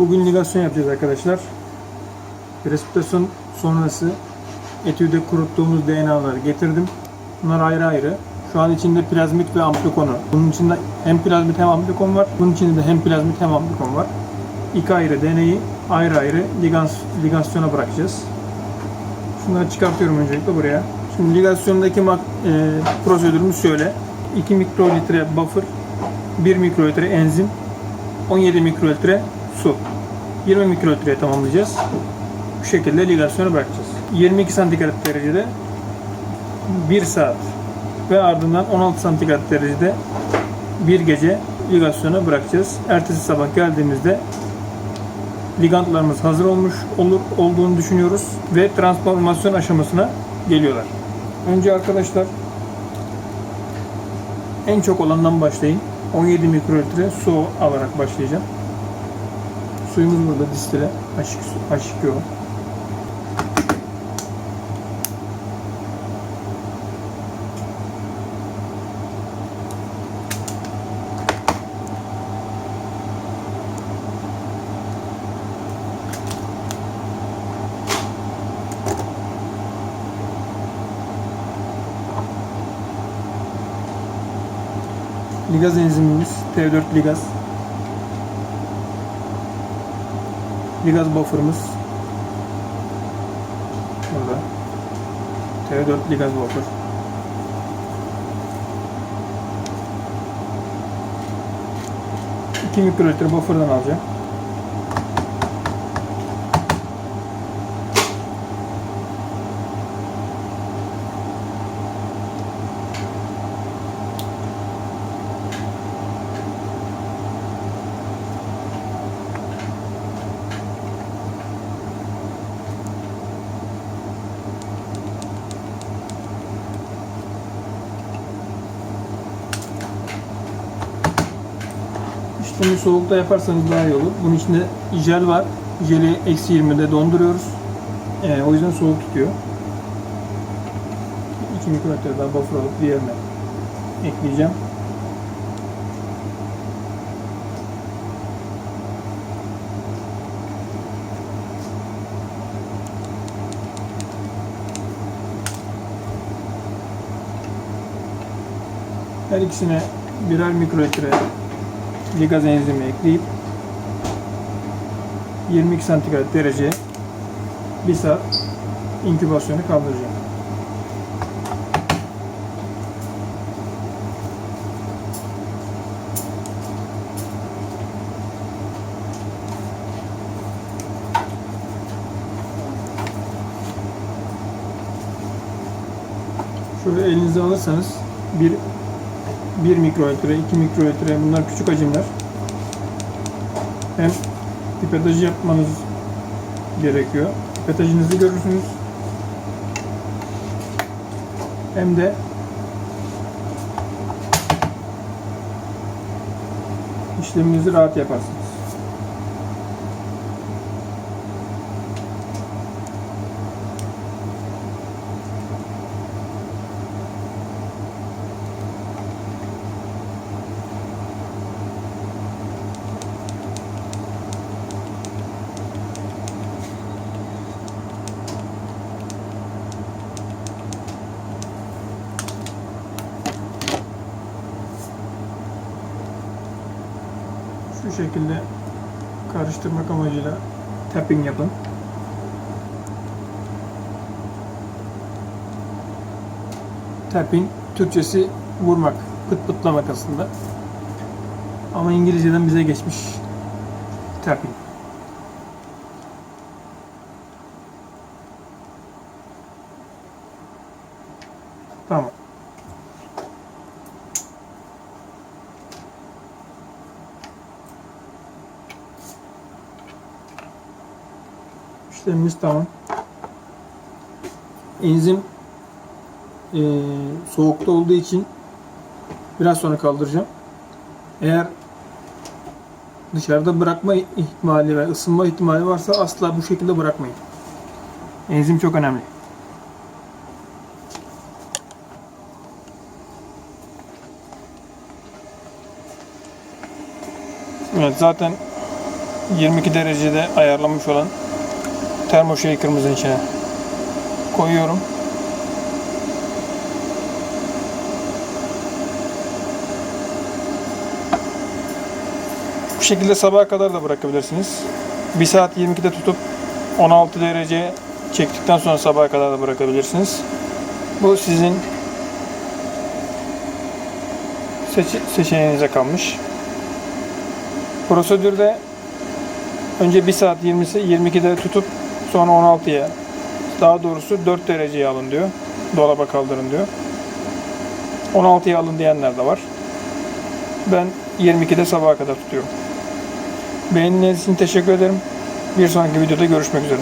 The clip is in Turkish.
Bugün ligasyon yapacağız arkadaşlar. Presipitasyon sonrası etüde kuruttuğumuz DNA'ları getirdim. Bunlar ayrı ayrı. Şu an içinde plazmit ve amplikonu. Bunun içinde hem plazmit hem amplikon var. Bunun içinde de hem plazmit hem amplikon var. İki ayrı deneyi ayrı ayrı ligans, ligasyona bırakacağız. Şunları çıkartıyorum öncelikle buraya. Şimdi ligasyondaki mak- e, prosedürümüz şöyle. 2 mikrolitre buffer, 1 mikrolitre enzim, 17 mikrolitre su. 20 mikrolitreye tamamlayacağız. Bu şekilde ligasyonu bırakacağız. 22 santigrat derecede 1 saat ve ardından 16 santigrat derecede bir gece ligasyona bırakacağız. Ertesi sabah geldiğimizde ligantlarımız hazır olmuş olur olduğunu düşünüyoruz ve transformasyon aşamasına geliyorlar. Önce arkadaşlar en çok olandan başlayın. 17 mikrolitre su alarak başlayacağım. Suyumuz burada distile. H2 su, H2O. Ligaz enzimimiz T4 ligaz. Ligaz buffer'ımız burada. T4 ligaz buffer. İki mikrolitre buffer'dan alacağım. İşlemi soğukta yaparsanız daha iyi olur. Bunun içinde jel var. Jeli eksi 20'de donduruyoruz. Ee, o yüzden soğuk tutuyor. 2 mikrolitre daha buffer alıp diğerine ekleyeceğim. Her ikisine birer mikrolitre ligaz enzimi ekleyip 22 santigrat derece bir saat inkübasyonu kaldıracağım. Şöyle elinize alırsanız bir 1 mikrolitre, 2 mikrolitre bunlar küçük hacimler. Hem pipetajı yapmanız gerekiyor. Pipetajınızı görürsünüz. Hem de işleminizi rahat yaparsınız. Şu şekilde karıştırmak amacıyla tapping yapın. Tapping Türkçesi vurmak, pıt pıtlamak aslında. Ama İngilizceden bize geçmiş tapping. Tamam. İşlemimiz tamam. Enzim eee, soğukta olduğu için biraz sonra kaldıracağım. Eğer dışarıda bırakma ihtimali ve ısınma ihtimali varsa asla bu şekilde bırakmayın. Enzim çok önemli. Evet zaten 22 derecede ayarlamış olan termo shaker'ımızın içine koyuyorum. Bu şekilde sabaha kadar da bırakabilirsiniz. 1 saat 22'de tutup 16 derece çektikten sonra sabaha kadar da bırakabilirsiniz. Bu sizin seçi- seçeneğinize kalmış. Prosedürde önce 1 saat 20'si 22'de tutup sonra 16'ya daha doğrusu 4 dereceye alın diyor. Dolaba kaldırın diyor. 16'ya alın diyenler de var. Ben 22'de sabaha kadar tutuyorum. Beğendiğiniz için teşekkür ederim. Bir sonraki videoda görüşmek üzere.